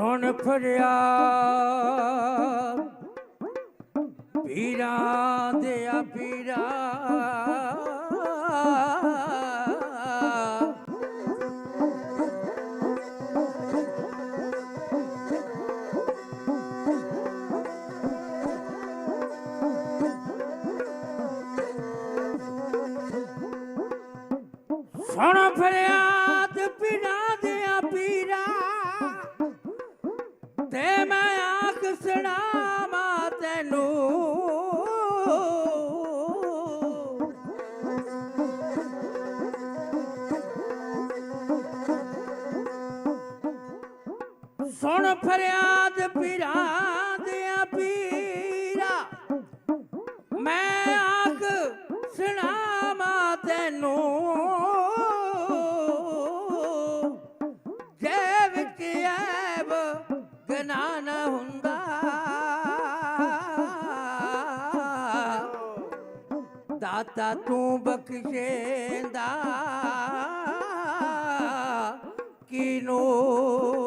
ਸੁਣ ਫਰਿਆਦ ਪੀਰਾਂ ਦੇ ਆ ਪੀਰਾਂ ਸੁਣ ਫਰਿਆ ਸੁਣ ਫਰਿਆਦ ਪੀਰਾਂ ਦੇ ਆ ਮੈਂ ਆਖ ਸੁਣਾਵਾਂ ਤੈਨੂੰ। ਦਾਤਾ ਤੂੰ ਬਖਸ਼ੇਂਦਾ। ਕਿਨੂੰ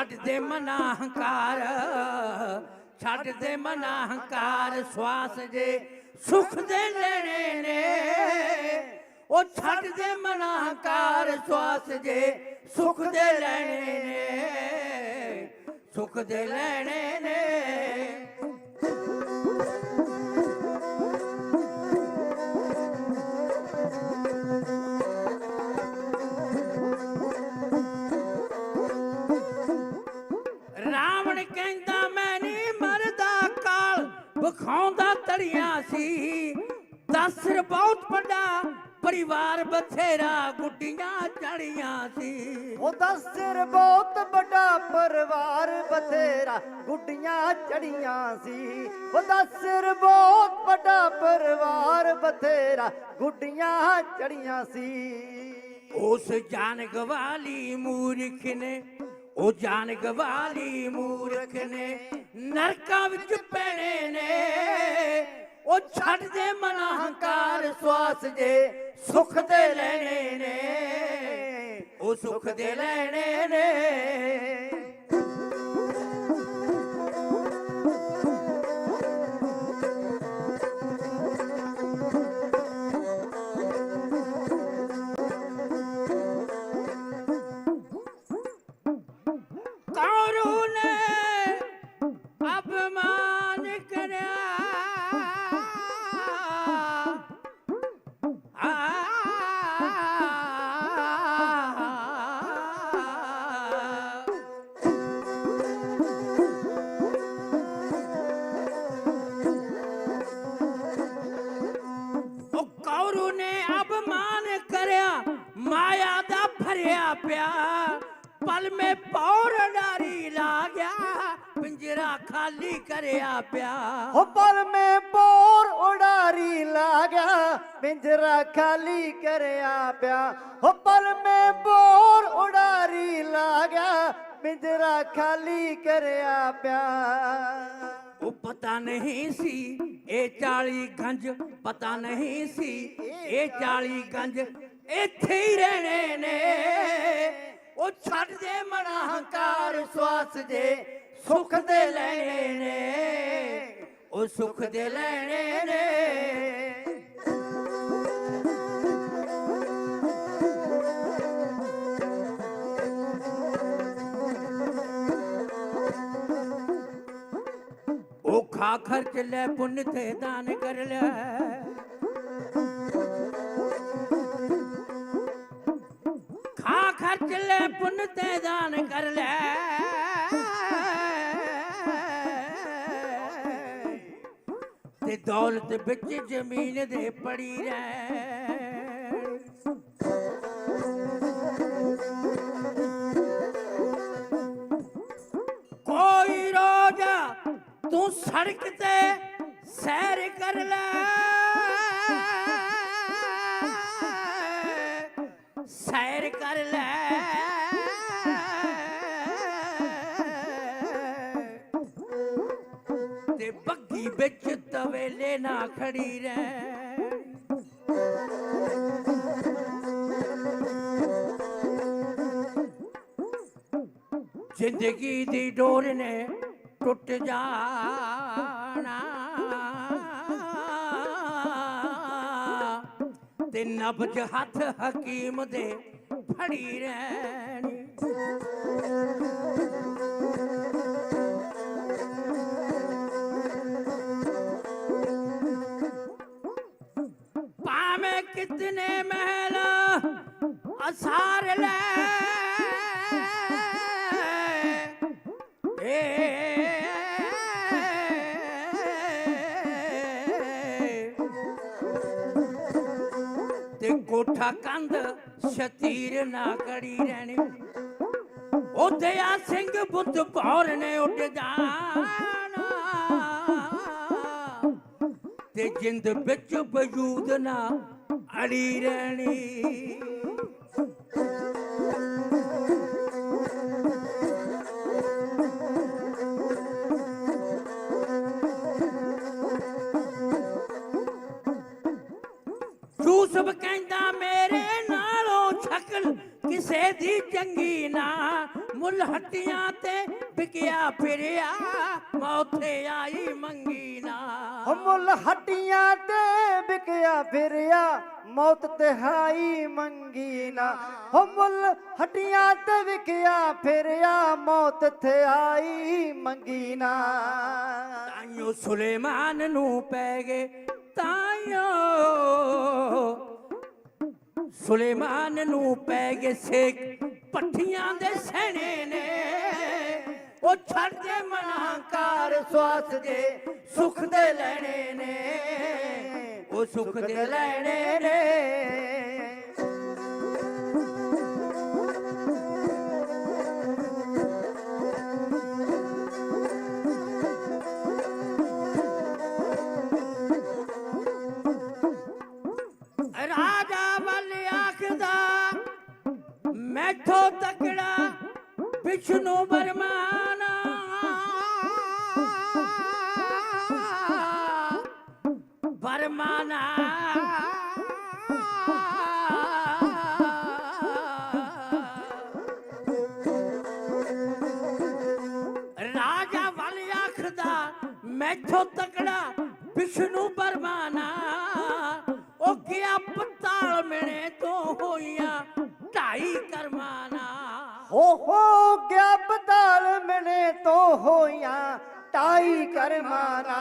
ਛੱਡ ਦੇ ਮਨਾ ਹੰਕਾਰ, ਛੱਡ ਦੇ ਮਨਾ ਹੰਕਾਰ, ਸਵਾਸ ਜੇ ਸੁਖ ਦੇ ਲੈਣੇ ਨੇ, ਉਹ ਛੱਡ ਦੇ ਮਨਾ ਹੰਕਾਰ, ਸਵਾਸ ਜੇ ਸੁਖ ਦੇ ਲੈਣੇ ਨੇ, ਸੁਖ ਦੇ ਲੈਣੇ ਨੇ। ਕਾਲ ਵਿਖਾਉਂਦਾ ਤੜੀਆਂ ਸੀ। ਦਸਰ ਬਹੁਤ ਵੱਡਾ ਪਰਿਵਾਰ ਬਥੇਰਾ ਗੁੱਡੀਆਂ ਚੜੀਆਂ ਸੀ। ਉਹ ਦਸ ਸਿਰ ਬਹੁਤ ਵੱਡਾ ਪਰਿਵਾਰ ਬਥੇਰਾ ਗੁੱਡੀਆਂ ਚੜੀਆਂ ਸੀ। ਉਹ ਦਸ ਸਿਰ ਬਹੁਤ ਵੱਡਾ ਪਰਿਵਾਰ ਬਥੇਰਾ ਗੁੱਡੀਆਂ ਚੜੀਆਂ ਸੀ। ਉਸ ਜਾਨ ਗਵਾਲੀ ਮੂਰਖ ਨੇ ਉਹ ਜਾਨ ਗਵਾਲੀ ਮੂਰਖ ਨੇ ਨਰਕਾਂ ਵਿੱਚ ਪੈਣੇ ਨੇ। ਉਹ ਛੱਡ ਦੇ ਮਨ ਹੰਕਾਰ, ਸਵਾਸ ਜੇ ਸੁਖ ਦੇ ਲੈਣੇ ਨੇ। ਉਹ ਸੁਖ ਦੇ ਲੈਣੇ ਨੇ। ਪਿਆ। ਪਲ ਮੇ ਪੌਰ ਡਾਰੀ ਲਾ ਗਿਆ। ਖਾਲੀ ਕਰਿਆ ਪਿਆ। ਪੋਰ ਉਡਾਰੀ ਪਿੰਜਰਾ ਖਾਲੀ ਉਹ ਪਤਾ ਨਹੀਂ ਸੀ ਇਹ 40 ਗੰਜ ਪਤਾ ਨਹੀਂ ਸੀ ਇਹ 40 ਗੰਜ ਇੱਥੇ ਹੀ ਰਹਿਣੇ ਨੇ। ਉਹ ਛੱਡ ਦੇ ਮਨਾ ਹੰਕਾਰ ਸਵਾਸ ਦੇ ਸੁਖ ਦੇ ਲੈਣੇ ਨੇ। ਉਹ ਸੁਖ ਦੇ ਲੈਣੇ ਨੇ। ਉਹ ਖਾ ਖਰਚ ਲੈ ਪੁੰਨ ਤੇ ਦਾਨ ਕਰ ਲੈ। ਖਾ ਖਰਚ ਲੈ ਪੁੰਨ ਤੇ ਦਾਨ ਕਰ ਲੈ। ਦੌਲਤ ਵਿੱਚ ਜ਼ਮੀਨ ਦੇ ਪੜੀ ਰਹਿ ਕੋਈ ਰੋਜ਼ ਤੂੰ ਸੜਕ ਤੇ ਸੈਰ ਕਰ ਲੈ। ਸੈਰ ਕਰ ਲੈ। ਤੇ ਬੱਗੀ ਵਿੱਚ ਤਵੇਲੇ ਨਾ ਖੜੀ ਰਹਿ। ਜ਼ਿੰਦਗੀ ਦੀ ਡੋਰ ਨੇ ਟੁੱਟ ਜਾਣਾ। ਤੇ ਨਬਜ ਹੱਥ ਹਕੀਮ ਦੇ ਫੜੀ ਰਹਿਣੀ। ਕਿਤਨੇ ਮਹਿਲ ਅਸਾਰ ਲੈ। ਏ। ਤੇ ਕੋਠਾ ਕੰਧ ਸ਼ਤੀਰ ਨਾ ਕੜੀ ਰਹਿਣੀ। ਉਹਦੇ ਆ ਸਿੰਘ ਬੁੱਧ ਭੌਰ ਨੇ ਉੱਡ ਜਾਣਾ। ਤੇ ਜਿੰਦ ਵਿੱਚ ਵਜੂਦ ਨਾ ਅੜੀ ਰਹਿਣੀ ਯੂਸਫ ਕਹਿੰਦਾ, ਮੇਰੇ ਨਾਲੋਂ ਸ਼ਕਲ ਕਿਸੇ ਦੀ ਚੰਗੀ ਨਾ। ਮੁੱਲ ਹੱਟੀਆਂ ਤੇ ਵਿਕਿਆ ਫਿਰਿਆ ਮੌਥੇ ਆਈ ਮੰਗੀ ਨਾ। ਹੋ ਮੁੱਲ ਹੱਟੀਆਂ ਤੇ ਵਿਕਿਆ ਫਿਰਿਆ, ਮੌਤ ਤਿਹਾਈ ਮੰਗੀ ਨਾ। ਹੋ ਮੁੱਲ ਹੱਟੀਆਂ ਤੇ ਵਿਕਿਆ ਫਿਰਿਆ, ਮੌਤ ਥਿਆਈ ਮੰਗੀ ਨਾ। ਤਾਈਓ ਸੁਲੇਮਾਨ ਨੂੰ ਪੈ ਗਏ, ਤਾਈਓ। ਸੁਲੇਮਾਨ ਨੂੰ ਪੈ ਗਏ ਸੇਕ, ਪੱਠੀਆਂ ਦੇ ਸਹਿਣੇ ਨੇ। ਉਹ ਛੱਡ ਦੇ ਮਨਾਕਾਰ ਸਵਾਸ ਦੇ ਸੁਖ ਦੇ ਲੈਣੇ ਨੇ। ਉਹ ਸੁਖ ਦੇ ਲੈਣੇ ਨੇ। ਰਾਜਾ ਵੱਲ ਆਖਦਾ, ਮੈਥੋਂ ਤਕੜਾ ਵਿਸ਼ਨੂੰ ਬਰਮਾਨਾ ਮੈਥੋਂ ਤਕੜਾ ਵਿਸ਼ਨੂੰ ਬਰਮਾਨਾ ਉਹ ਗਿਆ ਪਤਾਲ ਮਿਣੇ ਤੋਂ ਹੋਈਆਂ ਢਾਈ ਕਰਮਾਨਾ ਹੋ ਹੋ ਗਿਆ ਬਦਾਲ ਮਨੇ ਤੋਂ ਹੋਈਆਂ ਟਾਈ ਕਰਮਾਨਾ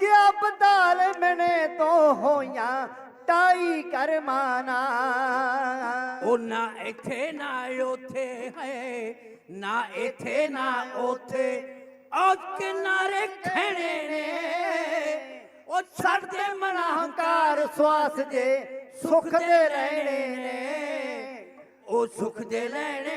ਗਿਆ ਬਦਾਲ ਮਨੇ ਤੋਂ ਹੋਈਆਂ ਟਾਈ ਕਰਮਾਨਾ ਉਹ ਨਾ ਇੱਥੇ ਨਾ ਉਥੇ ਹੈ ਨਾ ਇੱਥੇ ਨਾ ਉਥੇ ਉਹ ਕਿਨਾਰੇ ਖੜੇ ਨੇ। ਉਹ ਛੱਡਦੇ ਮਨਾ ਹੰਕਾਰ ਸਵਾਸ ਜੇ ਸੁਖ ਦੇ ਰਹਿਣੇ ਨੇ। ਉਹ ਸੁਖ ਦੇ ਲੈਣੇ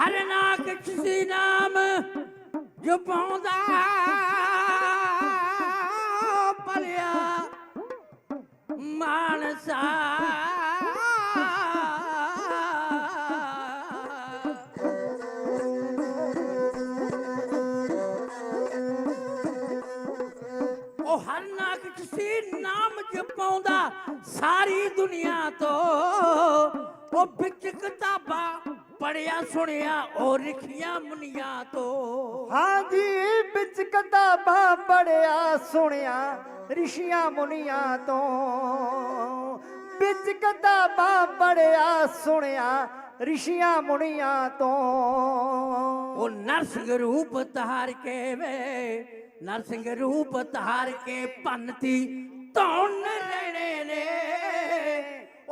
ਹਰ ਨਾਕ ਕਿਸੇ ਨਾਮ ਜਪਾਉਂਦਾ ਪਲਿਆ ਮਾਨਸਾ। ਉਹ ਹਰ ਨਾਕ ਕਿਸੇ ਨਾਮ ਜਪਾਉਂਦਾ ਸਾਰੀ ਦੁਨੀਆ ਤੋਂ ਉਹ ਵਿੱਚ ਕਿਤਾਬਾਂ ਪੜਿਆ ਸੁਣਿਆ ਉਹ ਲਿਖੀਆਂ ਮੁਨੀਆਂ ਤੋਂ। ਹਾਂਜੀ ਵਿੱਚ ਕਿਤਾਬਾਂ ਪੜਿਆ ਸੁਣਿਆ ਰਿਸ਼ੀਆਂ ਮੁਨੀਆਂ ਤੋਂ। ਵਿੱਚ ਕਿਤਾਬਾਂ ਪੜਿਆ ਸੁਣਿਆ ਰਿਸ਼ੀਆਂ ਮੁਨੀਆਂ ਤੋਂ। ਉਹ ਨਰਸਿੰਘ ਰੂਪ ਧਾਰ ਕੇ ਵੇ ਨਰਸਿੰਘ ਰੂਪ ਧਾਰ ਕੇ ਭੰਨਤੀ ਧੌਣ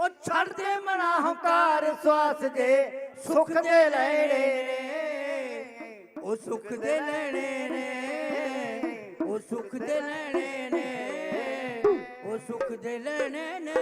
ਉਹ ਛੱਡਦੇ ਮਨਾ ਹੰਕਾਰ ਕਾਰ ਸਵਾਸ ਜੇ ਸੁਖ ਦੇ ਲੈਣੇ ਨੇ। ਉਹ ਸੁਖ ਦੇ ਲੈਣੇ ਨੇ। ਉਹ ਸੁਖ ਦੇ ਲੈਣੇ ਨੇ। ਉਹ ਸੁਖ ਦੇ ਲੈਣੇ ਨੇ।